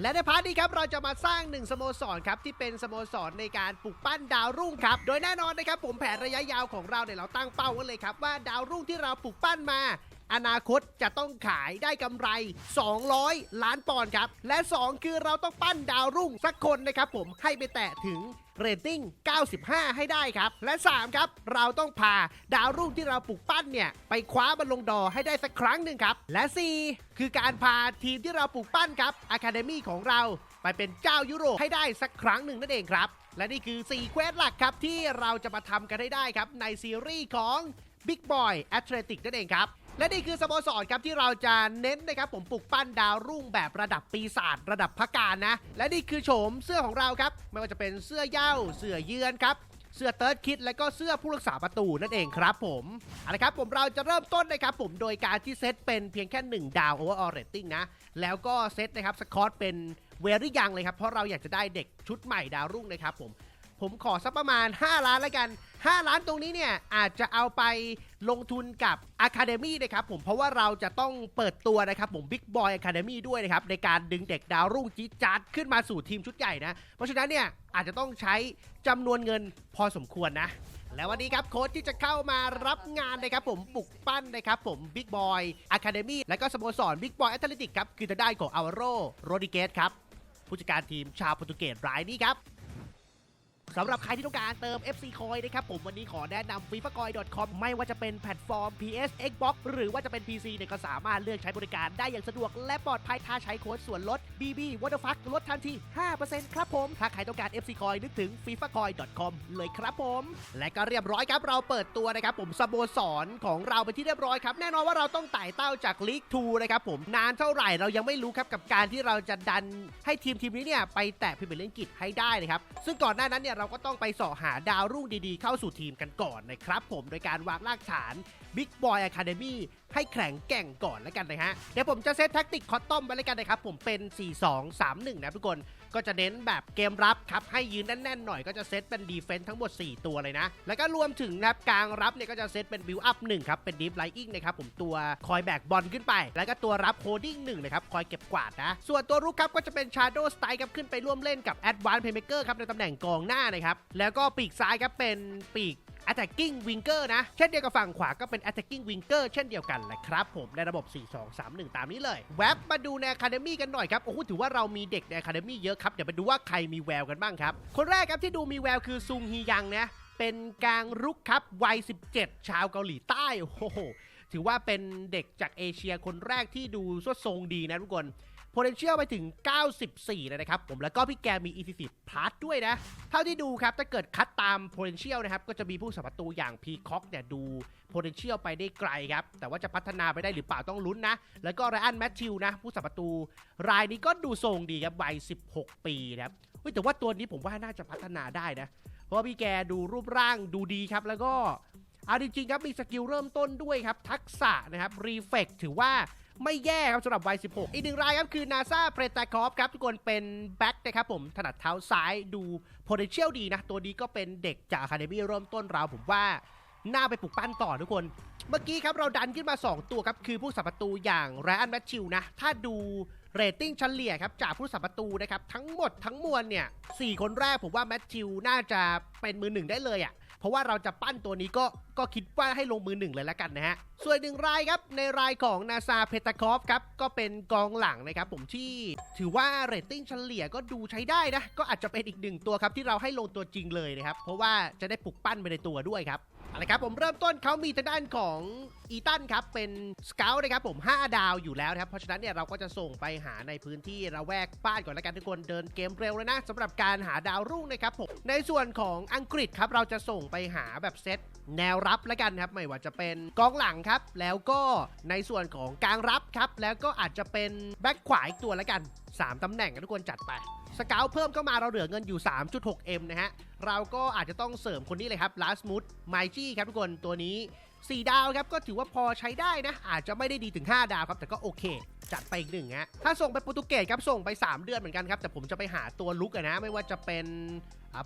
และในพาร์ทนี้ครับเราจะมาสร้างหนึ่งสโมสรครับที่เป็นสโมสรในการปลูกปั้นดาวรุ่งครับโดยแน่นอนนะครับผมแผนระยะยาวของเราเนี่ยเราตั้งเป้าไว้เลยครับว่าดาวรุ่งที่เราปลูกปั้นมาอนาคตจะต้องขายได้กำไร 200 ล้านปอนด์ครับ และ 2 คือเราต้องปั้นดาวรุ่งสักคนนะครับผมให้ไปแตะถึง เรตติ้ง 95 ให้ได้ครับ และ 3 ครับ เราต้องพาดาวรุ่งที่เราปลูกปั้นเนี่ยไปคว้าบอลลงดอให้ได้สักครั้งหนึ่งครับ และ 4 คือการพาทีมที่เราปลูกปั้นครับอะคาเดมี่ของเราไปเป็นเจ้ายุโรปให้ได้สักครั้งหนึ่งนั่นเองครับ และนี่คือ 4 เควสหลักครับที่เราจะมาทำกันให้ได้ครับในซีรีส์ของ Big Boy Athletic นั่นเองครับ และนี่คือสโมสรครับที่เราจะเน้นนะครับผมปลุกปั้นดาวรุ่งแบบระดับปีศาจระดับพักการนะ และนี่คือโฉมเสื้อของเราครับ ไม่ว่าจะเป็นเสื้อเย้าเสื้อเยือนครับเสื้อเติร์ดคิดและก็เสื้อผู้รักษาประตูนั่นเองครับผมเอาละครับผมเราจะเริ่มต้นนะครับผมโดยการที่เซตเป็นเพียงแค่ 1 ดาว overall rating นะ แล้วก็เซตนะครับสกอตเป็นเวรี่ยังเลยครับ เพราะเราอยากจะได้เด็กชุดใหม่ดาวรุ่งนะครับผมผมขอสักประมาณ 5 ล้านแล้วกัน 5 ล้านตรงนี้เนี่ยอาจจะเอาไปลงทุนกับ Academy นะครับผมเพราะว่าเราจะต้องเปิดตัวนะครับผม Big Boy Academy ด้วยนะครับ ในการดึงเด็กดาวรุ่งจี๊จัดขึ้นมาสู่ทีมชุดใหญ่นะ เพราะฉะนั้นเนี่ยอาจจะต้องใช้จำนวนเงินพอสมควรนะแล้ววันนี้ครับโค้ชที่จะเข้ามารับงานนะครับผมปลุกปั้นนะครับผม Big Boy Academy และก็สโมสร Big Boy Athletic ครับ คือทางด้ของ Alvaro Rodriguez ครับ ผู้จัดการทีมชาวโปรตุเกสรายนี้ครับ สำหรับใครที่ต้องการเติม FC Coin นะครับผมวันนี้ขอแนะนำ f i f a c o i n c o m ไม่ว่าจะเป็นแพลตฟอร์ม PS Xbox หรือว่าจะเป็น PC เนี่ยก็สามารถเลือกใช้บริการได้อย่างสะดวก และปลอดภัยถ้าใช้โค้ดส่วนลด BB What the fuck ลดทันที 5%ครับผม ถ้าใครต้องการ FC Coin นึกถึง f i f a c o i n com เลยครับผม และก็เรียบร้อยครับเราเปิดตัวนะครับผมสโมสรของเราไปที่เรียบร้อยครับแน่นอนว่าเราต้องไต่เต้าจากลีก2นะครับผมนานเท่าไหร่เรายังไม่รู้ครับกับการที่เราจะดันให้ทีมทีมนี้เนี่ยไปแตะพรีเมียร์ลีกอังกฤษให้ได้นะครับซึ่งก่อนหน้านั้นเนี่ยเราก็ต้องไปสอหาดาวรุ่งดีๆ เข้าสู่ทีมกันก่อนนะครับผมโดยการวางรากฐาน Big Boy Academy ให้แข็งแกร่งก่อนแล้วกันนะฮะ เดี๋ยวผมจะเซตแท็กติกคอตตอมไว้แล้วกันนะครับ ผมเป็น 4-2-3-1 นะทุกคน ก็จะเน้นแบบเกมรับครับให้ยืนแน่นๆหน่อยก็จะเซตเป็นดีเฟนต์ทั้งหมด 4 ตัวเลยนะ แล้วก็รวมถึงนะครับกลางรับเนี่ยก็จะเซตเป็นบิวอัพหนึ่งครับเป็นดีฟไลอิงนะครับผมตัวคอยแบกบอลขึ้นไป แล้วก็ตัวรับโคดิ้งหนึ่งนะครับคอยเก็บกวาดนะ ส่วนตัวรุกครับก็จะเป็นชาโดสไตล์ครับขึ้นไปร่วมเล่นกับแอดวานซ์เพย์เมเกอร์ครับในตำแหน่งกองหน้านะครับแล้วก็ปีกซ้ายครับเป็นปีก attacking winger นะ เช่นเดียวกับฝั่งขวาก็เป็น attacking winger เช่นเดียวกันแหละครับผมในระบบ 4-2-3-1 ตามนี้เลย แวบมาดูใน academy กันหน่อยครับ โอ้โห ถือว่าเรามีเด็กใน academy เยอะครับ เดี๋ยวไปดูว่าใครมีแววกันบ้างครับ คนแรกครับที่ดูมีแววคือซุงฮียังนะ เป็นกลางรุกครับ วัย 17 ชาวเกาหลีใต้ โอ้โห ถือว่าเป็นเด็กจากเอเชียคนแรกที่ดูสวดทรงดีนะทุกคน potential ไปถึง 94 เลยนะครับผมแล้วก็พี่แกมี e 4 plus ด้วยนะ เท่าที่ดูครับ ถ้าเกิดคัดตาม potential นะครับ ก็จะมีผู้สัมประตูอย่าง p ีคอกเนี่ยดู potential ไปได้ไกลครับ แต่ว่าจะพัฒนาไปได้หรือเปล่าต้องลุ้นนะ แล้วก็ไรอันแมทธิวนะ ผู้สัมประตูรายนี้ก็ดูทรงดีครับวัย 16 ปีนะครับแต่ว่าตัวนี้ผมว่าน่าจะพัฒนาได้นะ เพราะพี่แกดูรูปร่างดูดีครับ แล้วก็เอาจริงๆครับมีสกิลเริ่มต้นด้วยครับ ทักษะนะครับรีเฟกถือว่า ไม่แย่ครับสำหรับวัย 16 อีกหนึ่งรายครับคือนาซาเพรตาคอฟครับทุกคนเป็นแบ็คนะครับผมถนัดเท้าซ้ายดู potential ดีนะ ตัวนี้ก็เป็นเด็กจาก Academy เริ่มต้นเราผมว่าน่าไปปลุกปั้นต่อทุกคน เมื่อกี้ครับเราดันขึ้นมา 2 ตัวครับคือผู้สัมประตูอย่างไรอันแมทชิวนะ ถ้าดูเรตติ้งเฉลี่ยครับจากผู้สัมประตูนะครับทั้งหมดทั้งมวลเนี่ย4คนแรกผมว่าแมทชิวน่าจะเป็นมือหนึ่งได้เลยอะ่ะ ราะว่าเราจะปั้นตัวนี้ก็ก็คิดว่าให้ลงมือหนึ่งเลยแล้วกันนะฮะ ส่วนหนึ่งรายครับในรายของนาซาเพตาคอฟครับก็เป็นกองหลังนะครับผมที่ถือว่าเรตติ้งเฉลี่ยก็ดูใช้ได้นะ ก็อาจจะเป็นอีกหนึ่งตัวครับที่เราให้ลงตัวจริงเลยนะครับ เพราะว่าจะได้ปลุกปั้นไปในตัวด้วยครับ เอาละครับผมเริ่มต้นเขามีทางด้านของอีตันครับเป็นสเกลนะครับผม 5 ดาวอยู่แล้วนะครับ เพราะฉะนั้นเนี่ยเราก็จะส่งไปหาในพื้นที่ระแวกบ้านก่อนแล้วกันทุกคนเดินเกมเร็วเลยนะสำหรับการหาดาวรุ่งนะครับผมในส่วนของอังกฤษครับเราจะส่งไปหาแบบเซตแนวรับแล้วกันครับ ไม่ว่าจะเป็นกองหลังครับ แล้วก็ในส่วนของกลางรับครับ แล้วก็อาจจะเป็นแบ็คขวาอีกตัวแล้วกัน 3ตำแหน่งกันทุกคนจัดไป สเกลเพิ่มเข้ามาเราเหลือเงินอยู่ 3.6M นะฮะ เราก็อาจจะต้องเสริมคนนี้เลยครับลาสมุดไมจี้ครับทุกคนตัวนี้ 4 ดาวครับ ก็ถือว่าพอใช้ได้นะ อาจจะไม่ได้ดีถึง 5 ดาวครับ แต่ก็โอเค จัดไปอีกหนึ่งฮะ ถ้าส่งไปโปรตุเกสครับ ส่งไป 3 เดือนเหมือนกันครับ แต่ผมจะไปหาตัวลุกนะ ไม่ว่าจะเป็น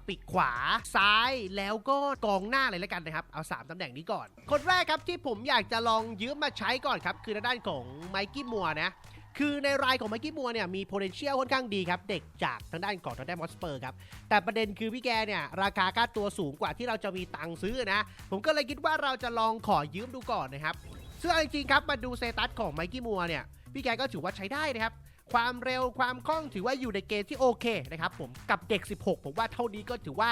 ปีกขวาซ้ายแล้วก็กองหน้าเลยแล้วกันนะครับ เอา 3ตำแหน่งนี้ก่อน คนแรกครับที่ผมอยากจะลองยืมมาใช้ก่อนครับคือด้านของไมกี้มัวนะ คือในรายของไมกี้มัวเนี่ยมี potential ค่อนข้างดีครับ เด็กจากทางด้านของทางด้านมอสเปอร์ครับ แต่ประเด็นคือพี่แกเนี่ยราคาค่าตัวสูงกว่าที่เราจะมีตังค์ซื้อนะ ผมก็เลยคิดว่าเราจะลองขอยืมดูก่อนนะครับ ซึ่งจริงๆครับมาดูเซตัสของไมกี้มัวเนี่ยพี่แกก็ถือว่าใช้ได้นะครับความเร็วความคล่องถือว่าอยู่ในเกณฑ์ที่โอเคนะครับผมกับเด็ก 16 ผมว่าเท่านี้ก็ถือว่า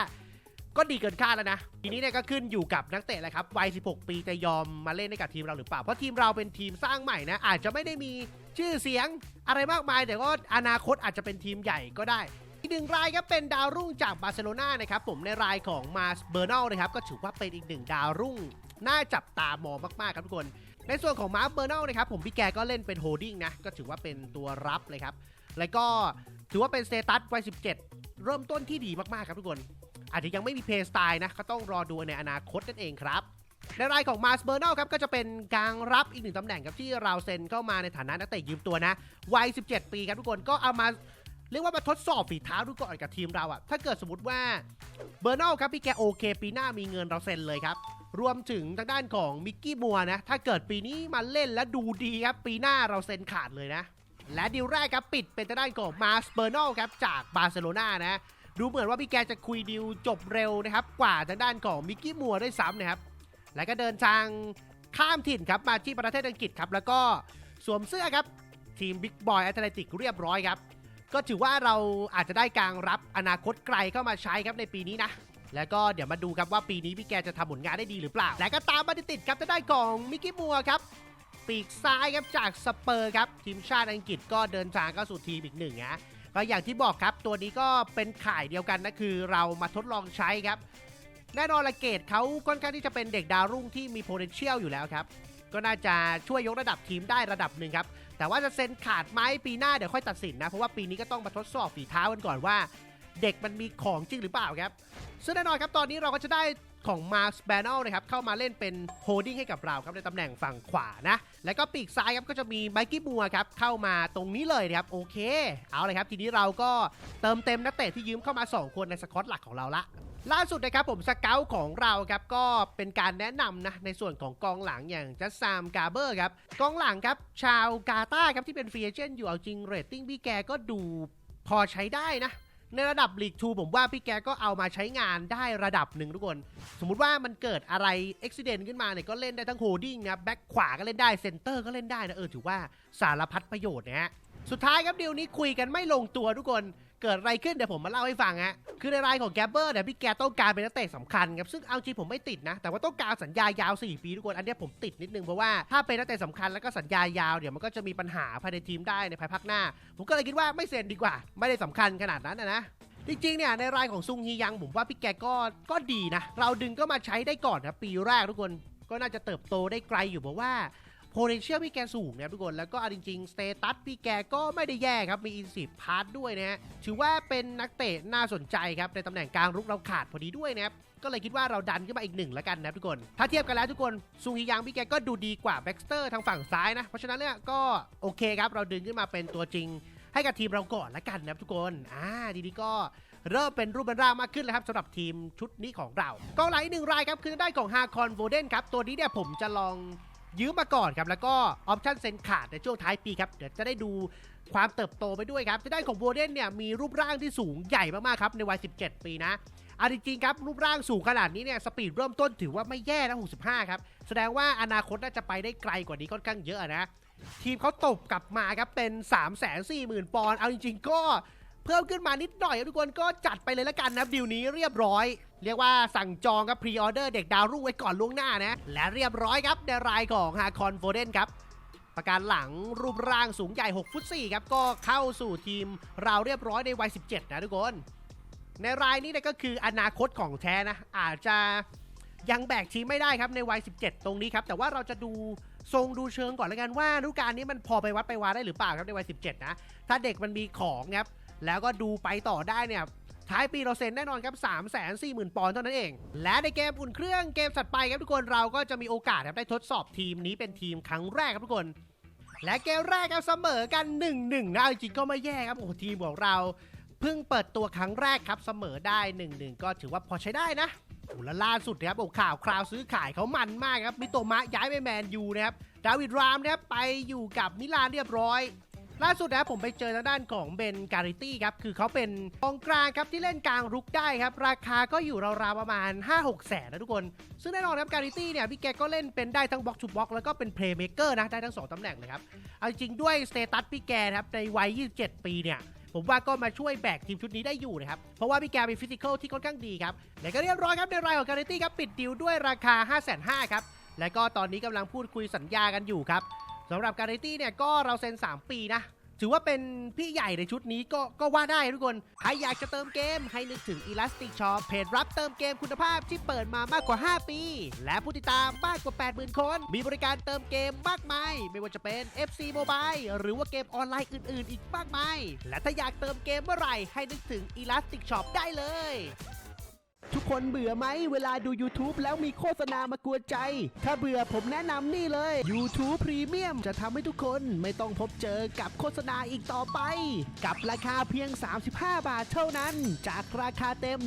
ก็ดีเกินคาดแล้วนะ ทีนี้เนี่ยก็ขึ้นอยู่กับนักเตะแหละครับวัย 16 ปีจะยอมมาเล่นให้กับทีมเราหรือเปล่า เพราะทีมเราเป็นทีมสร้างใหม่นะ อาจจะไม่ได้มี ชื่อเสียงอะไรมากมาย แต่ก็อนาคตอาจจะเป็นทีมใหญ่ก็ได้ อีกหนึ่งรายครับเป็นดาวรุ่งจากบาร์เซโลนานะครับผมในรายของมาสเบอร์น l นะครับก็ถือว่าเป็นอีกหนึ่งดาวรุ่ง น่าจับตามองมากๆครับทุกคน ในส่วนของมาร์เบอร์น l นะครับผมพี่แกก็เล่นเป็นโฮดดิ้งนะก็ถือว่าเป็นตัวรับเลยครับแล้วก็ถือว่าเป็นสเตตัสวัย 17 เริ่มต้นที่ดีมากๆครับทุกคน อาจจะยังไม่มีเพย์สไตล์นะก็ต้องรอดูในอนาคตนั่นเองครับ ในรายของมาสเบอร์น l ครับก็จะเป็นกลางรับอีกหนึ่งตำแหน่งครับที่เราเซ็นเข้ามาในฐานะนักเตะยืมตัวนะวัย 17 ปีครับทุกคนก็เอามาเรียกว่ามาทดสอบฝีเท้าดูก่อนกับทีมเราอะถ้าเกิดสมมติว่าเบอร์น l ครับพี่แกโอเค ปีหน้ามีเงินเราเซ็นเลยครับ รวมถึงทางด้านของมิกกี้มัวนะ ถ้าเกิดปีนี้มาเล่นและดูดีครับ ปีหน้าเราเซ็นขาดเลยนะ และดีลแรกครับปิดเป็นทางด้านของมาสเบอร์น l ครับจากบาร์เซโลนานะ ดูเหมือนว่าพี่แกจะคุยดีลจบเร็วนะครับ กว่าทางด้านของมิกกี้มัวได้ซ้ำนะครับ และก็เดินทางข้ามถิ่นครับมาที่ประเทศอังกฤษครับ แล้วก็สวมเสื้อครับ ทีมบิ๊กบอยแอตเลติกเรียบร้อยครับ ก็ถือว่าเราอาจจะได้กลางรับอนาคตไกลเข้ามาใช้ครับในปีนี้นะแล้วก็เดี๋ยวมาดูครับว่าปีนี้พี่แกจะทำผลงานได้ดีหรือเปล่า และก็ตามมาติดครับจะได้ของมิกกี้มัวครับ ปีกซ้ายครับจากสเปอร์ครับ ทีมชาติอังกฤษก็เดินทางเข้าสู่ทีมอีกหนึ่งนะก็อย่างที่บอกครับตัวนี้ก็เป็นข่ายเดียวกันนะคือเรามาทดลองใช้ครับ แน่นอนละเกตเขาค่อนข้างที่จะเป็นเด็กดาวรุ่งที่มี potential อยู่แล้วครับ ก็น่าจะช่วยยกระดับทีมได้ระดับหนึ่งครับ แต่ว่าจะเซ็นขาดไหมปีหน้าเดี๋ยวค่อยตัดสินนะ เพราะว่าปีนี้ก็ต้องมาทดสอบฝีเท้ากันก่อนว่า เด็กมันมีของจริงหรือเปล่าครับซึ่งแน่นอนครับตอนนี้เราก็จะได้ของมาร์สแบน n ลนะครับเข้ามาเล่นเป็นโฮดดิ้งให้กับเราครับในตำแหน่งฝั่งขวานะ แล้วก็ปีกซ้ายครับก็จะมีไมกี้มัวครับเข้ามาตรงนี้เลยนะครับโอเค เอาเลยครับทีนี้เราก็เติมเต็มนักเตะที่ยืมเข้ามา 2 คนในสควอตหลักของเราละ ล่าสุดนะครับผมสเกลของเราครับก็เป็นการแนะนำนะในส่วนของกองหลังอย่างจัสซามกาเบอร์ครับกองหลังครับชาวกาตาร์ครับที่เป็นฟรีเอเจนต์อยู่เอาจริงเรตติ้งพี่แกก็ดูพอใช้ได้นะ ในระดับลีกทูผมว่าพี่แกก็เอามาใช้งานได้ระดับหนึ่งทุกคน สมมุติว่ามันเกิดอะไรอุบิเหตุขึ้นมาเนี่ยก็เล่นได้ทั้งโฮดดิ้งนะแบ็คขวาก็เล่นได้เซนเตอร์ก็เล่นได้นะเออถือว่าสารพัดประโยชน์นะฮะสุดท้ายครับเดียวนี้คุยกันไม่ลงตัวทุกคน เกิดอะไรขึ้นเดี๋ยวผมมาเล่าให้ฟังฮะคือในรายของแกเบอร์เนี่ยพี่แกต้องการเป็นนักเตะสำคัญครับซึ่งเอาจริงผมไม่ติดนะ แต่ว่าต้องการสัญญายาว 4 ปีทุกคนอันนี้ผมติดนิดนึงเพราะว่าถ้าเป็นนักเตะสำคัญแล้วก็สัญญายาวเดี๋ยวมันก็จะมีปัญหาภายในทีมได้ในภายภาคหน้า ผมก็เลยคิดว่าไม่เซ็นดีกว่า ไม่ได้สำคัญขนาดนั้นนะนะจริงๆ เนี่ยในรายของซุงฮียังผมว่าพี่แกก็ก็ดีนะ เราดึงก็มาใช้ได้ก่อนครับปีแรกทุกคนก็น่าจะเติบโตได้ไกลอยู่เพราะว่า potential พี่แกสูงนะทุกคน แล้วก็เอาจริงๆสเตตัสพี่แกก็ไม่ได้แย่ครับ มี insight part ด้วยนะฮะ ถือว่าเป็นนักเตะน่าสนใจครับ ในตำแหน่งกลางรุกเราขาดพอดีด้วยนะครับก็เลยคิดว่าเราดันขึ้นมาอีกหนึ่งแล้วกันนะทุกคน ถ้าเทียบกันแล้วทุกคนซุงฮียังพี่แกก็ดูดีกว่าแบ็กสเตอร์ทางฝั่งซ้ายนะ เพราะฉะนั้นเนี่ยก็โอเคครับเราดึงขึ้นมาเป็นตัวจริง ให้กับทีมเราก่อนแล้วกันนะทุกคนอ่าดีๆก็เริ่มเป็นรูปเป็นร่างมากขึ้นแล้วครับสำหรับทีมชุดนี้ของเรากองหลังอีกหนึ่งรายครับคือได้ของฮาคอนโวเดนครับตัวนี้เนี่ยผมจะลอง ยืมมาก่อนครับ แล้วก็ออปชั่นเซ็นขาดในช่วงท้ายปีครับ เดี๋ยวจะได้ดูความเติบโตไปด้วยครับจะได้ของโวเดนเนี่ยมีรูปร่างที่สูงใหญ่มากๆครับในวัย 17 ปีนะเอาจริงครับ รูปร่างสูงขนาดนี้เนี่ย สปีดเริ่มต้นถือว่าไม่แย่นะ 65 ครับ แสดงว่าอนาคตน่าจะไปได้ไกลกว่านี้ค่อนข้างเยอะนะ ทีมเขาตบกลับมาครับ เป็น 3 4 0 0 0 0 ปอนด์เอาจริง ๆ ก็ เพิ่มขึ้นมานิดหน่อยครับทุกคนก็จัดไปเลยละกันนะดิวนี้เรียบร้อย เรียกว่าสั่งจองครับพรีออเดอร์เด็กดาวรุ่งไว้ก่อนล่วงหน้านะ และเรียบร้อยครับในรายของฮาคอนโฟเดนครับประการหลังรูปร่างสูงใหญ่ 6 ฟุต4ครับ ก็เข้าสู่ทีมเราเรียบร้อยในวัย 17 นะทุกคน ในรายนี้เนี่ยก็คืออนาคตของแท้นะ อาจจะยังแบกทีมไม่ได้ครับในวัย 17 ตรงนี้ครับ แต่ว่าเราจะดูทรงดูเชิงก่อนแล้วกันว่าฤดูกาลนี้มันพอไปวัดไปวาได้หรือเปล่าครับในวัย 17 นะ ถ้าเด็กมันมีของครับ แล้วก็ดูไปต่อได้เนี่ยท้ายปีเราเซ็นแน่นอนครับ 3 4 0 0 0 0 ปอนด์เท่านั้นเอง และในเกมอุ่นเครื่องเกมถัดไปครับทุกคนเราก็จะมีโอกาสครับได้ทดสอบทีมนี้เป็นทีมครั้งแรกครับทุกคน และเกมแรกครับเสมอกัน 1-1นะเอาจริงก็ไม่แย่ครับโอ้ทีมของเราเพิ่งเปิดตัวครั้งแรกครับเสมอได้ 1-1 ก็ถือว่าพอใช้ได้นะโอ้ละล่าสุดนะครับโอ้ข่าวคราวซื้อขายเขามันมากครับมิโตมะย้ายไปแมนยูนะครับดาวิดรามนะครับไปอยู่กับมิลานเรียบร้อย ล่าสุดนะผมไปเจอทางด้านของเบนการิตี้ครับ คือเขาเป็นกองกลางครับที่เล่นกลางรุกได้ครับ ราคาก็อยู่ราวๆประมาณ 5-6แสนนะทุกคน ซึ่งแน่นอนครับการิตี้เนี่ยพี่แกก็เล่นเป็นได้ทั้งบล็อกชูบล็อกแล้วก็เป็นเพลย์เม k เกอร์นะ ได้ทั้ง 2ตำแหน่งเลยครับ เอาจริงด้วยสเตตัสพี่แกนะครับในวัย 27 ปีเนี่ยผมว่าก็มาช่วยแบกทีมชุดนี้ได้อยู่นะครับ เพราะว่าพี่แกมีฟิสิกอลที่ค่อนข้างดีครับ และก็เรียบร้อยครับในรายของการิตี้ครับปิดดีลด้วยราคา 5 5 0 0 0ครับ และก็ตอนนี้กำลังพูดคุยสัญญากันอยู่ครับ สำหรับการิตี้เนี่ยก็เราเซ็น 3 ปีนะ ถือว่าเป็นพี่ใหญ่ในชุดนี้ก็ก็ว่าได้ทุกคน ใครอยากจะเติมเกมให้นึกถึง Elastic Shop เพจรับเติมเกมคุณภาพที่เปิดมามากกว่า 5 ปี และผู้ติดตามมากกว่า 80,000 คน มีบริการเติมเกมมากมาย ไม่ว่าจะเป็น FC Mobile หรือว่าเกมออนไลน์อื่น ๆ อีกมากมาย และถ้าอยากเติมเกมเมื่อไหร่ให้นึกถึง Elastic Shop ได้เลย ทุกคนเบื่อไหมเวลาดู YouTube แล้วมีโฆษณามากวนใจ ถ้าเบื่อผมแนะนำนี่เลย YouTube Premium จะทำให้ทุกคนไม่ต้องพบเจอกับโฆษณาอีกต่อไป กับราคาเพียง 35 บาทเท่านั้น จากราคาเต็ม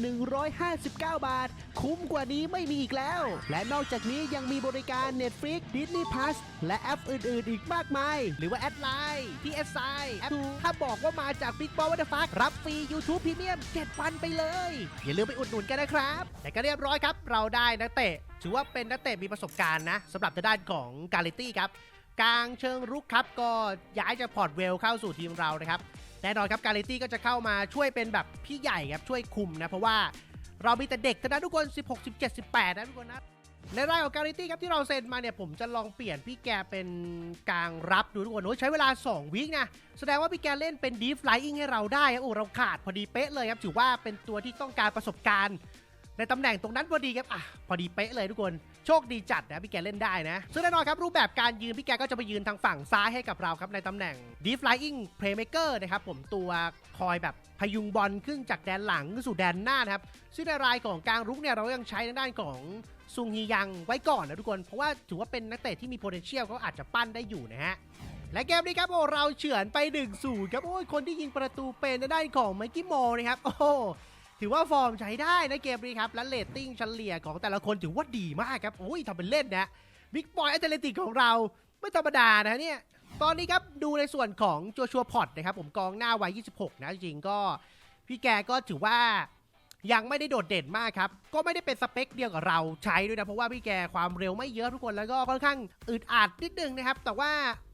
159 บาท คุ้มกว่านี้ไม่มีอีกแล้ว และนอกจากนี้ยังมีบริการ Netflix Disney Plus และแอปอื่น ๆ อีกมากมาย หรือว่าแอดไลน์ TSI แอปถ้าบอกว่ามาจาก Big Ball What the Fuck รับฟรี YouTube Premium 7วันไปเลยอย่าลืมไปอุดหนุนกันนะครับ แต่ก็เรียบร้อยครับ เราได้นักเตะ ถือว่าเป็นนักเตะมีประสบการณ์นะสำหรับทางด้านของกาลิตี้ครับกลางเชิงรุกครับ ก็ย้ายจากพอร์ตเวลเข้าสู่ทีมเรานะครับแน่นอนครับกาลิตี้ก็จะเข้ามาช่วยเป็นแบบพี่ใหญ่ครับช่วยคุมนะเพราะว่าเรามีแต่เด็กเท่านั้นทุกคน 16 17 18 นะทุกคนนะ ในรายของการิตี้ครับที่เราเซ็นมาเนี่ยผมจะลองเปลี่ยนพี่แกเป็นกลางรับดูทุกคนโอ้ใช้เวลา 2 วิคนะแสดงว่าพี่แกเล่นเป็นดีฟไลอิงให้เราได้ครับโอ้เราขาดพอดีเป๊ะเลยครับถือว่าเป็นตัวที่ต้องการประสบการณ์ ในตำแหน่งตรงนั้นพอดีครับอะพอดีเป๊ะเลยทุกคนโชคดีจัดนะพี่แกเล่นได้นะซึ่งแน่นอนครับรูปแบบการยืนพี่แกก็จะไปยืนทางฝั่งซ้ายให้กับเราครับในตำแหน่ง Deep Flying Playmaker นะครับผมตัวคอยแบบพยุงบอลขึ้นจากแดนหลังสู่แดนหน้านะครับซึ่งในรายของกลางรุกเนี่ยเรายังใช้ในด้านของ ซุงฮียังไว้ก่อนนะทุกคน เพราะว่าถือว่าเป็นนักเตะที่มี potential เขาอาจจะปั้นได้อยู่นะฮะ และเกมนี้ครับโอ้เราเฉือนไป1นศูนครับโอ้ยคนที่ยิงประตูเป็นด้านของไมกี้โมนะครับโอ้ถือว่าฟอร์มใช้ได้นะเกมนี้ครับ และเรตติ้งเฉลี่ยของแต่ละคนถือว่าดีมากครับโอ้ยทำเป็นเล่นนะบิ๊กบอยแอตเลติกของเราไม่ธรรมดานะเนี่ยตอนนี้ครับดูในส่วนของจัวชัวพอตนะครับผมกองหน้าวัย 26 นะจริงก็พี่แกก็ถือว่า ยังไม่ได้โดดเด่นมากครับ ก็ไม่ได้เป็นสเปคเดียวกับเราใช้ด้วยนะ เพราะว่าพี่แกความเร็วไม่เยอะทุกคนแล้วก็ค่อนข้างอึดอัดนิดนึงนะครับ แต่ว่า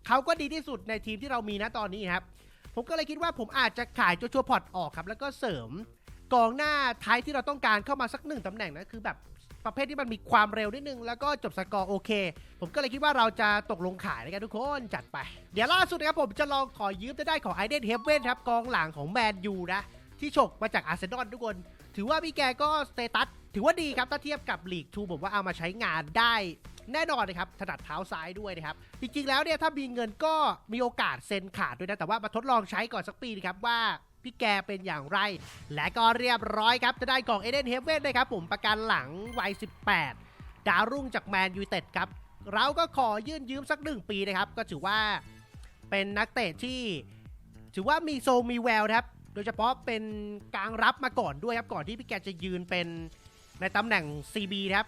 เขาก็ดีที่สุดในทีมที่เรามีนะตอนนี้ครับ ผมก็เลยคิดว่าผมอาจจะขายโจชัวพอตออกครับ แล้วก็เสริมกองหน้าท้ายที่เราต้องการเข้ามาสักหนึ่งตำแหน่งนะคือแบบประเภทที่มันมีความเร็วนิดนึง แล้วก็จบสกอร์โอเค ผมก็เลยคิดว่าเราจะตกลงขายแล้วกันทุกคนจัดไป เดี๋ยวล่าสุดนะครับผมจะลองขอยืมได้ของไอเดนเฮเว่นครับกองหลังของแมนยูนะที่ฉกมาจากอาร์เซนอลทุกคน ถือว่าพี่แกก็สเตตัสถือว่าดีครับถ้าเทียบกับลีกทูผมว่าเอามาใช้งานได้แน่นอนนะครับถนัดเท้าซ้ายด้วยนะครับ จริงๆแล้วเนี่ยถ้ามีเงินก็มีโอกาสเซ็นขาดด้วยนะ แต่ว่ามาทดลองใช้ก่อนสักปีนะครับว่าพี่แกเป็นอย่างไร และก็เรียบร้อยครับ จะได้กล่องเอเดนเฮเว่นนะครับผมประกันหลังวัย 18 ดาวรุ่งจากแมนยูเต็ดครับ เราก็ขอยื่นยืมสักหนึ่งปีนะครับ ก็ถือว่าเป็นนักเตะที่ ถือว่ามีโซมีแววครับ ดยเฉพาะเป็นกลางรับมาก่อนด้วยครับก่อนที่พี่แกจะยืนเป็นในตำแหน่ง CB ครับ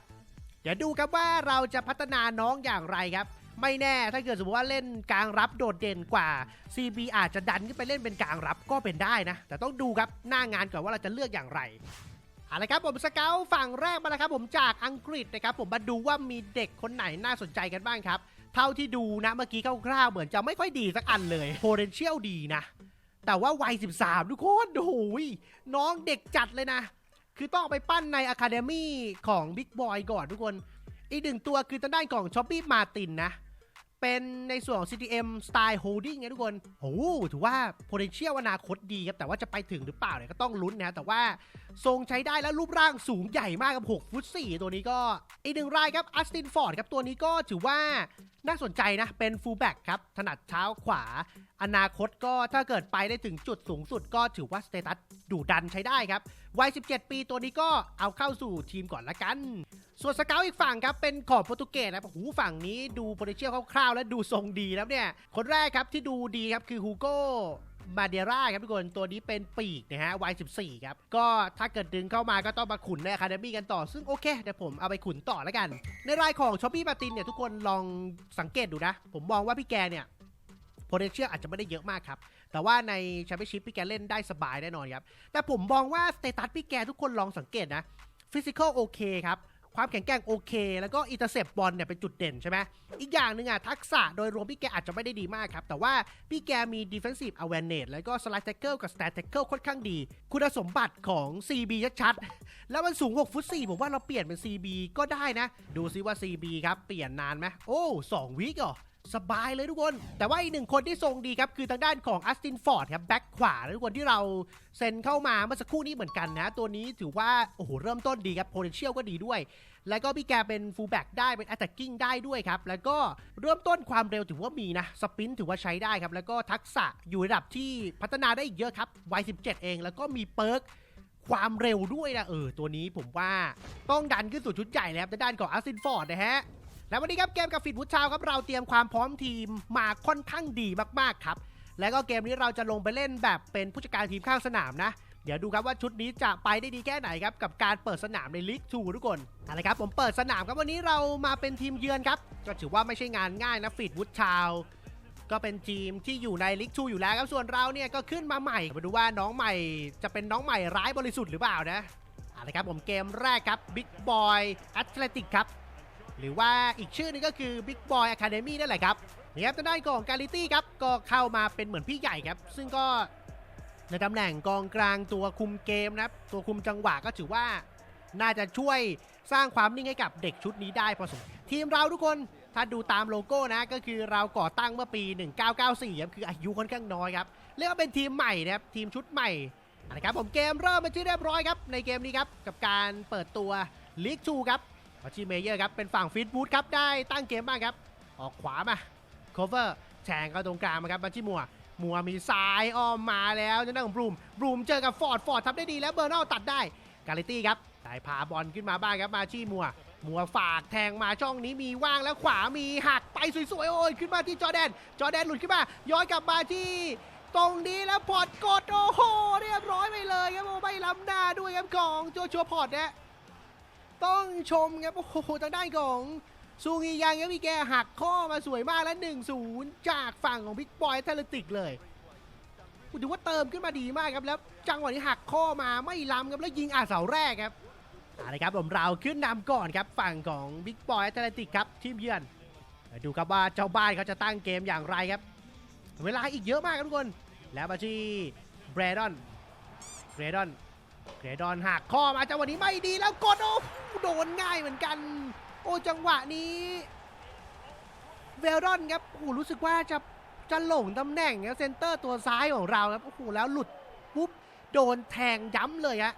เดี๋ยวดูครับว่าเราจะพัฒนาน้องอย่างไรครับ ไม่แน่ถ้าเกิดสมมติว่าเล่นกลางรับโดดเด่นกว่า CB อาจจะดันขึ้นไปเล่นเป็นกลางรับก็เป็นได้นะ แต่ต้องดูครับหน้างานก่อนว่าเราจะเลือกอย่างไรเอาละครับผมสเกลฝั่งแรกมาแล้วครับผมจากอังกฤษนะครับผมมาดูว่ามีเด็กคนไหนน่าสนใจกันบ้างครับ เท่าที่ดูนะเมื่อกี้คร่าวๆเหมือนจะไม่ค่อยดีสักอันเลย potential ดีนะ แต่ว่าวัย 13 ทุกคนโอ้โหยน้องเด็กจัดเลยนะ คือต้องไปปั้นในอะคาเดมี่ของ Big Boy ก่อนทุกคน อีกหนึ่งตัวคือทางด้านของช o อปปี้มาตินนะ เป็นในส่วนของ CTM Style Holding นะทุกคนโอ้โหถือว่า potential อนาคตดีครับ แต่ว่าจะไปถึงหรือเปล่าเนี่ยก็ต้องลุ้นนะแต่ว่าทรงใช้ได้แล้วรูปร่างสูงใหญ่มากกับ 6 ฟุต 4 ตัวนี้ก็ อีกหนึ่งรายครับอัสตินฟอร์ดครับตัวนี้ก็ถือว่าน่าสนใจนะ เป็นฟูลแบ็กครับ ถนัดเท้าขวา อนาคตก็ถ้าเกิดไปได้ถึงจุดสูงสุดก็ถือว่าสเตตัสดุดันใช้ได้ครับ วัย 17 ปีตัวนี้ก็เอาเข้าสู่ทีมก่อนละกัน ส่วนสเกลอีกฝั่งครับ เป็นขอบโปรตุเกสนะหูฝั่งนี้ดูโพเทเชียลคร่าวๆ และดูทรงดีแล้วเนี่ย คนแรกครับที่ดูดีครับคือฮูโก้ มาเดร่าครับทุกคนตัวนี้เป็นปีกนะฮะวัย14 ครับ ก็ถ้าเกิดดึงเข้ามาก็ต้องมาขุนในอะคาเดมี่กันต่อซึ่งโอเคเดี๋ยวผมเอาไปขุนต่อแล้วกัน ในรายของชอปปี้มาตินเนี่ยทุกคนลองสังเกตดูนะ ผมมองว่าพี่แกเนี่ย potential อาจจะไม่ได้เยอะมากครับ แต่ว่าในแชมเปี้ยนชิพพี่แกเล่นได้สบายแน่นอนครับ แต่ผมมองว่าสเตตัสพี่แกทุกคนลองสังเกตนะฟิสิกอลโอเคครับ ความแข็งแกร่งโอเค แล้วก็อินเตอร์เซปบอลเนี่ยเป็นจุดเด่นใช่ไหมอีกอย่างหนึ่งอะทักษะโดยรวมพี่แกอาจจะไม่ได้ดีมากครับ แต่ว่าพี่แกมี defensive awareness แล้วก็ slide tackle กับ stat tackle ค่อนข้างดี คุณสมบัติของ CB ชัดๆ แล้วมันสูง 6 ฟุต 4 ผมว่าเราเปลี่ยนเป็น CB ก็ได้นะ ดูซิว่า CB ครับ เปลี่ยนนานไหมโอ้2วิกเหรอ สบายเลยทุกคน แต่ว่าอีกหนึ่งคนที่ทรงดีครับคือทางด้านของอัสตินฟอร์ดครับแบ็คขวาทุกคนที่เราเซ็นเข้ามาเมื่อสักครู่นี้เหมือนกันนะ ตัวนี้ถือว่าโอ้โหเริ่มต้นดีครับ potential ก็ดีด้วย แล้วก็พี่แกเป็น fullback ได้เป็น attacking ได้ด้วยครับ แล้วก็เริ่มต้นความเร็วถือว่ามีนะสปินถือว่าใช้ได้ครับแล้วก็ทักษะอยู่ระดับที่พัฒนาได้อีกเยอะครับวัย17 เอง แล้วก็มีเปิร์กความเร็วด้วยนะเออตัวนี้ผมว่าต้องดันขึ้นสู่ชุดใหญ่แล้วครับทางด้านของอัสตินฟอร์ดนะฮะ แล้ววันนี้ครับเกมกับฟิตวุฒชาวครับเราเตรียมความพร้อมทีมมาค่อนข้างดีมากๆครับ แล้วก็เกมนี้เราจะลงไปเล่นแบบเป็นผู้จัดการทีมข้างสนามนะ เดี๋ยวดูครับว่าชุดนี้จะไปได้ดีแค่ไหนครับกับการเปิดสนามในลีกทูทุกคนเอาละครับผมเปิดสนามครับวันนี้เรามาเป็นทีมเยือนครับก็ถือว่าไม่ใช่งานง่ายนะฟิตวุฒชาวก็เป็นทีมที่อยู่ในลีกทูอยู่แล้วครับส่วนเราเนี่ยก็ขึ้นมาใหม่มาดูว่าน้องใหม่จะเป็นน้องใหม่ร้ายบริสุทธิ์หรือเปล่านะเอาละครับผมเกมแรกครับบิ๊กบอยแอตเลติกครับ หรือว่าอีกชื่อนึงก็คือ Big Boy Academy นั่นแหละครับนี่ครับทางด้านของกาลิตี้ครับก็เข้ามาเป็นเหมือนพี่ใหญ่ครับ ซึ่งก็ในตำแหน่งกองกลางตัวคุมเกมนะครับ ตัวคุมจังหวะก็ถือว่า น่าจะช่วยสร้างความนิ่งให้กับเด็กชุดนี้ได้พอสมควรทีมเราทุกคนถ้าดูตามโลโก้นะ ก็คือเราก่อตั้งเมื่อปี 1994ครับคืออายุค่อนข้างน้อยครับ เรียกว่าเป็นทีมใหม่นะครับทีมชุดใหม่เอาละครับผมเกมเริ่มมาที่เรียบร้อยครับในเกมนี้ครับกับการเปิดตัวลีกทูครับ อาชีเมเยอร์ครับ เป็นฝั่งฟิตบูธครับ ได้ตั้งเกมบ้างครับ ออกขวามาโคเวอร์แทงเข้าตรงกลางมาครับบัญชีมัวมัวมีซ้ายอ้อมมาแล้วจะนั่งของบรูมบรูมเจอกับฟอร์ดฟอร์ดทำได้ดีแล้วเบอร์นอลตัดได้กาลิตี้ครับได้พาบอลขึ้นมาบ้างครับมาชีมัวมัวฝากแทงมาช่องนี้มีว่างแล้วขวามีหักไปสวยๆโอ้ยขึ้นมาที่จอแดน จอแดนหลุดขึ้นมา ย้อนกลับมาที่ ตรงนี้แล้วพอร์ตกดโอ้โหเรียบร้อยไปเลยครับโอ้ไม่ล้ำหน้าด้วยครับของโจชัวพอร์ตเนี่ย ต้องชมครับ โอ้โหทางด้านของซูงียังครับพี่แกหักข้อมาสวยมากแล้ว 1-0 จากฝั่งของบิ๊กบอยเทเลติกเลยถือว่าเติมขึ้นมาดีมากครับ แล้วจังหวะนี้หักข้อมาไม่ล้ำครับ แล้วยิงอาเสาแรกครับอาละครับผมเราขึ้นนำก่อนครับ ฝั่งของบิ๊กบอยเทเลติกครับ ทีมเยือนดูครับว่าเจ้าบ้านเขาจะตั้งเกมอย่างไรครับ เวลาอีกเยอะมากครับทุกคน แล้วมาที่แบรดอนเบรดอน เกรดอนหักข้อมาจังหวะนี้ไม่ดีแล้วกดโอ้โดนง่ายเหมือนกัน โอ้จังหวะนี้เวลดอนครับโอ้โหรู้สึกว่าจะจะหลงตำแหน่งครับเซนเตอร์ตัวซ้ายของเราครับโอ้โหแล้วหลุดปุ๊บโดนแทงย้ำเลยฮะ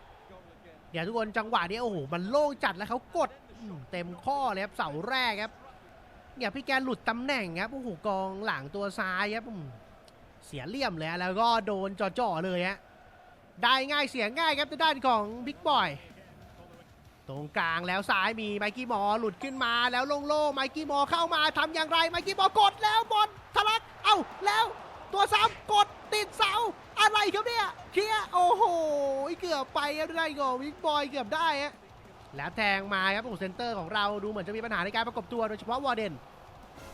เดี๋ยวทุกคนจังหวะนี้โอ้โหมันโล่งจัดแล้วเขากดเต็มข้อเลยครับเสาแรกครับเนี่ยพี่แกหลุดตำแหน่งครับโอ้โหกองหลังตัวซ้ายครับเสียเลี่ยมเลยแล้วก็โดนจ่อๆเลยฮะ ได้ง่ายเสียง่ายครับทางด้านของบิ๊กบอย ตรงกลางแล้วซ้ายมีไมกี้มอหลุดขึ้นมาแล้วโล่งๆไมกี้มอเข้ามาทำอย่างไรไมกี้มอกดแล้วบอลทะลักเอ้าแล้วตัวซ้ำกดติดเสาอะไรครับเนี่ยเคลียโอ้โหเกือบไปครับทางด้านของบิ๊กบอยเกือบได้ฮะแล้วแทงมาครับโอ้เซนเตอร์ของเราดูเหมือนจะมีปัญหาในการประกบตัวโดยเฉพาะวอร์เดน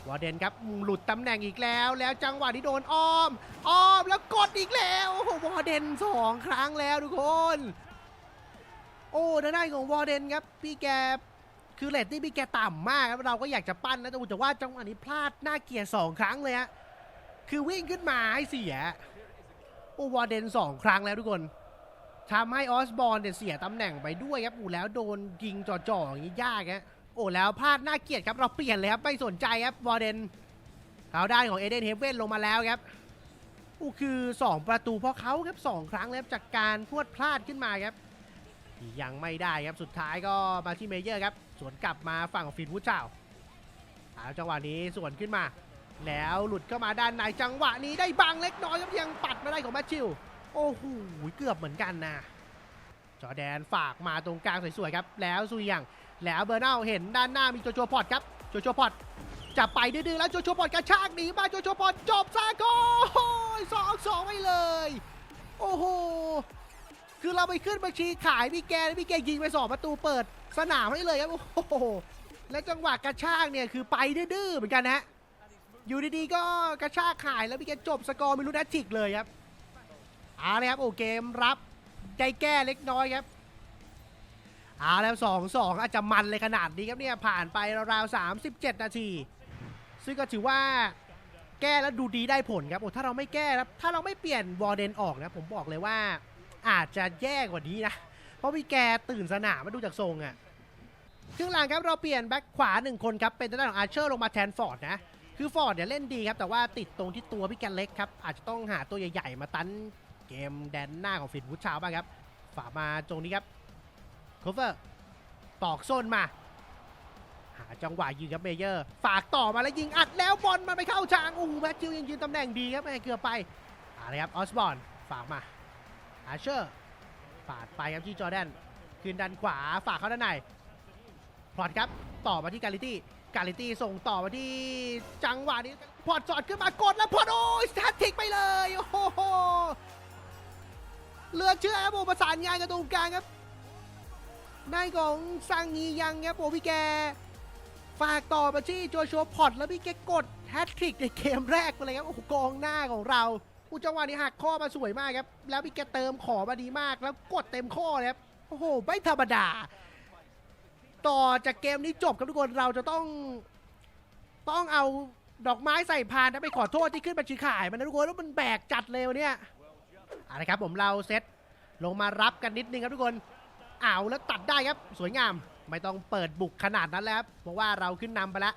วอร์เดนครับหลุดตำแหน่งอีกแล้ว แล้วจังหวะที่โดนอ้อม อ้อมแล้วกดอีกแล้วโอ้โหวอร์เดนสองครั้งแล้วทุกคน โอ้ทางด้านของวอร์เดนครับพี่แกคือเลตที่พี่แกต่ำมากครับเราก็อยากจะปั้นนะแต่ว่าจังหวะนี้พลาดหน่าเกียดสองครั้งเลยฮะคือวิ่งขึ้นมาให้เสียโอ้วอร์เดนสองครั้งแล้วทุกคนทำให้ออสบอลเนี่ยเสียตำแหน่งไปด้วยครับอ้แล้วโดนยิงจ่อๆอย่างนี้ยากฮะ โอ้แล้วพลาดน่าเกลียดครับเราเปลี่ยนเลยครับไม่สนใจครับวอร์เดนเขาได้ของเอเดนเฮเว่นลงมาแล้วครับโอ้คือ 2 ประตูเพราะเขาครับ2ครั้งแล้วจากการพวดพลาดขึ้นมาครับยังไม่ได้ครับสุดท้ายก็มาที่เมเยอร์ครับสวนกลับมาฝั่งของฟินวูเจ้าเอาจังหวะนี้สวนขึ้นมา แล้วหลุดเข้ามาด้านในจังหวะนี้ได้บังเล็กน้อยครับยังปัดมาได้ของแมทชิวโอ้โหเกือบเหมือนกันนะ จอแดนฝากมาตรงกลางสวยๆครับ แล้วซุยยังแล้วเบอร์เนาเห็นด้านหน้ามีโจโจพอตครับโจโจพอตจะไปดื้อๆแล้วโจโจพอตกระชากหนีมาโจโจพอตจบซาโก้สองสองไปเลย โอ้โหคือเราไปขึ้นบัญชีขายพี่แกพี่แกยิงไปสองประตูเปิดสนามให้เลยครับโอ้โหและจังหวะกระชากเนี่ยคือไปดื้อๆเหมือนกันนะอยู่ดีๆก็กระชากขายแล้วพี่แกจบสกอร์ไม่รู้นัดทิกเลยครับเอาเลยครับโอเกมรับ ใจแก้เล็กน้อยครับเอาแล้วสองสองอาจจะมันเลยขนาดนี้ครับเนี่ยผ่านไปราวๆสามสิบเจ็ดนาที ซึ่งก็ถือว่าแก้แล้วดูดีได้ผลครับโอ้ถ้าเราไม่แก้ครับถ้าเราไม่เปลี่ยนวอร์เดนออกนะผมบอกเลยว่าอาจจะแย่กว่านี้นะ เพราะพี่แกตื่นสนามมาดูจากทรงอะครึ่งหลังครับเราเปลี่ยนแบ็คขวาหนึ่งคนครับเป็นทางด้านของอาร์เชอร์ลงมาแทนฟอร์ดนะคือฟอร์ดเนี่ยเล่นดีครับแต่ว่าติดตรงที่ตัวพี่แกเล็กครับอาจจะต้องหาตัวใหญ่ๆมาตัน เกมแดนหน้าของฟินวูดชาวบ้างครับ ฝากมาตรงนี้ครับโคเวอร์ตอกโซนมา หาจังหวะยิงครับเมเยอร์ ฝากต่อมาแล้วยิงอัดแล้วบอลมันไปเข้าทางโอ้โหแมทธิวยังยืนตำแหน่งดีครับแม่เกือบไปอะไรครับออสบอนฝากมาอาเชอร์ปาดไปครับที่จอแดนคืนดันขวาฝากเข้าด้านในพลอตครับต่อมาที่กาลิตี้กาลิตี้ส่งต่อมาที่จังหวะนี้พลอตจอดขึ้นมากดแล้วพลอตโอ้ยสแตทิกไปเลยโอ้โห เหลือเชื่อครับโอ้ประสานงานกันตรงกลางครับนายของซังงียังครับโอ้พี่แก ฝากต่อมาที่โจชัวพอตแล้วพี่แกกดแฮตทริกในเกมแรกไปเลยครับโอ้โหกองหน้าของเราอุจังหวะนี้หักข้อมาสวยมากครับ แล้วพี่แกเติมขอมาดีมาก แล้วกดเต็มข้อเลยครับโอ้โหไม่ธรรมดา ต่อจากเกมนี้จบครับทุกคนเราจะต้อง ต้องเอาดอกไม้ใส่พานนะไปขอโทษที่ขึ้นบัญชีขายมันนะทุกคนแล้วมันแบกจัดเลยวันเนี้ย อาละครับผมเราเซตลงมารับกันนิดนึงครับทุกคนเอาแล้วตัดได้ครับสวยงามไม่ต้องเปิดบุกขนาดนั้นแล้วครับเพราะว่าเราขึ้นนำไปแล้ว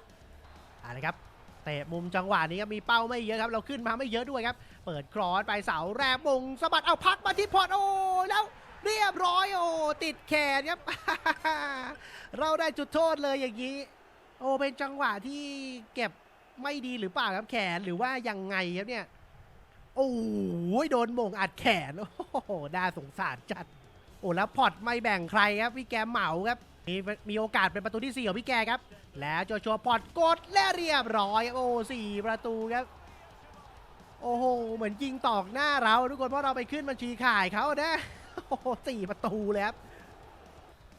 อาละครับเตะมุมจังหวะนี้ครับมีเป้าไม่เยอะครับเราขึ้นมาไม่เยอะด้วยครับ เปิดครอสไปเสาแรกมงสะบัดเอาพักมาที่พอดโอ้แล้วเรียบร้อยโอ้ติดแขนครับ เราได้จุดโทษเลยอย่างนี้ โอ้เป็นจังหวะที่เก็บไม่ดีหรือเปล่าครับแขนหรือว่ายังไงครับเนี่ย โอ้ยโดนมงอัดแขน โอ้โหน่าสงสารจัด โอ้แล้วพอดไม่แบ่งใครครับพี่แกเหมาครับ มีมีโอกาสเป็นประตูที่สี่ของพี่แกครับ แล้วโจชัวพอดกดและเรียบร้อย โอ้สี่ประตูครับ โอ้โห เหมือนยิงตอกหน้าเราทุกคนเพราะเราไปขึ้นบัญชีขายเขานะ โอ้โหสี่ประตูเลยครับ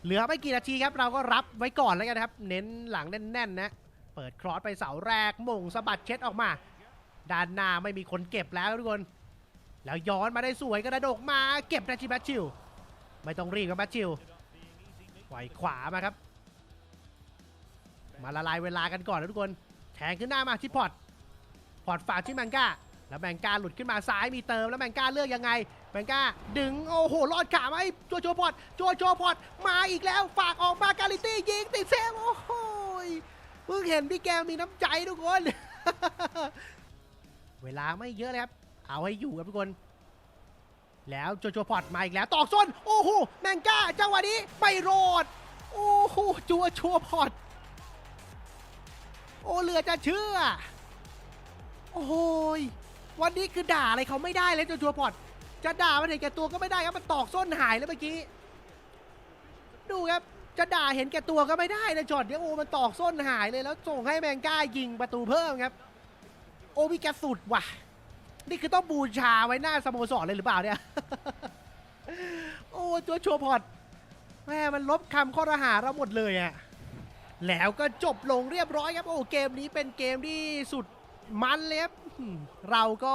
เหลือไม่กี่นาทีครับเราก็รับไว้ก่อนแล้วกันครับ เน้นหลังแน่นๆนะ เปิดครอสไปเสาแรกมงสะบัดเช็ดออกมา ด้านหน้าไม่มีคนเก็บแล้วทุกคน แล้วย้อนมาได้สวยกระโดกมาเก็บนาทีแมชชิว ไม่ต้องรีบครับแมชชิวปล่อยขวามาครับ มาละลายเวลากันก่อนนะทุกคน แทงขึ้นหน้ามาที่พอร์ตพอร์ตฝากที่แมงก้า แล้วแมงก้าหลุดขึ้นมาซ้ายมีเติมแล้วแมงก้าเลือกยังไงแมงก้าดึงโอ้โหรอดขาไหมจัวโจพอร์ตจัวโจพอร์ตมาอีกแล้วฝากออกมาการิตี้ยิงติดเซฟโอ้โหเพิ่งเห็นพี่แกมีน้ำใจทุกคน เวลาไม่เยอะเลยครับ เอาให้อยู่ครับทุกคน แล้วโจโจพอร์ตมาอีกแล้ว ตอกส้น โอ้โห แมงก้าจังหวะนี้ไม่รด โอ้โห จัวชัวพอต โอ้เหลือจะเชื่อ โอ้โหยวันนี้คือด่าอะไรเขาไม่ได้เลยโจชัวพอต จะด่ามันเห็นแก่ตัวก็ไม่ได้ครับ มันตอกส้นหายแล้วเมื่อกี้ ดูครับจะด่าเห็นแก่ตัวก็ไม่ได้นะจอดเดี๋ยวโอ้มันตอกส้นหายเลยแล้วส่งให้แมงก้ายิงประตูเพิ่มครับ โอ้พี่แกสุดว่ะ นี่คือต้องบูชาไว้หน้าสโมสรเลยหรือเปล่าเนี่ย โอ้ตัวโชว์พอร์ตแม่มันลบคำข้อรหาเราหมดเลยอะแล้วก็จบลงเรียบร้อยครับ โอ้เกมนี้เป็นเกมที่สุดมันเลยครับเราก็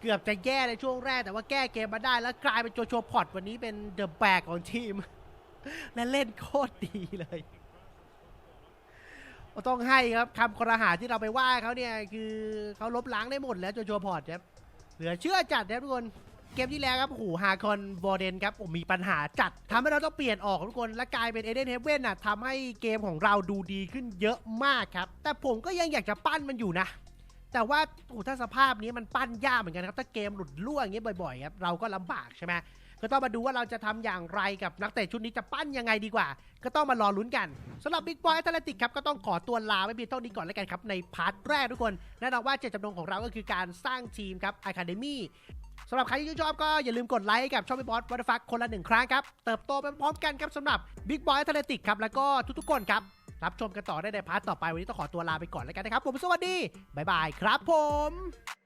เกือบจะแย่ในช่วงแรกแต่ว่าแก้เกมมาได้แล้วกลายเป็นโจโชพอตวันนี้เป็นเดอะแบกของทีม และเล่นโคตรดีเลย ต้องให้ครับคำคอรหาที่เราไปว่าเขาเนี่ยคือเขาลบล้างได้หมดแล้วโจโจพอร์ตครับเหลือเชื่อจัดนะครับทุกคนเกมที่แล้วครับโอ้โหฮาคอนวอร์เดนครับโอ้มีปัญหาจัดทำให้เราต้องเปลี่ยนออกทุกคนและกลายเป็นเอเดนเฮเว่นน่ะทำให้เกมของเราดูดีขึ้นเยอะมากครับ แต่ผมก็ยังอยากจะปั้นมันอยู่นะ แต่ว่าโอ้ถ้าสภาพนี้มันปั้นยากเหมือนกันครับ ถ้าเกมหลุดล่วงอย่างเงี้ยบ่อยๆครับเราก็ลำบากใช่ไหม ก็ต้องมาดูว่าเราจะทำอย่างไรกับนักเตะชุดนี้จะปั้นยังไงดีกว่า ก็ต้องมารอลุ้นกันสำหรับบิ๊กบอยแอตเลติกครับก็ต้องขอตัวลาไว้เพียงเท่านี้ก่อนแล้วกันครับในพาร์ทแรกทุกคนแน่นอนว่าเจตจำนงของเราก็คือการสร้างทีมครับ Academy สำหรับใครที่ชื่นชอบก็อย่าลืมกดไลค์กับช่องบิ๊กบอสวัตฟักคนละหนึ่งครั้งครับเติบโตไปพร้อมกันครับสำหรับบิ๊กบอยแอตเลติกครับแล้วก็ทุกๆคนครับรับชมกันต่อได้ในพาร์ทต่อไปวันนี้ต้องขอตัวลาไปก่อนแล้วกันนะครับผมสวัสดีบ๊ายบายครับผม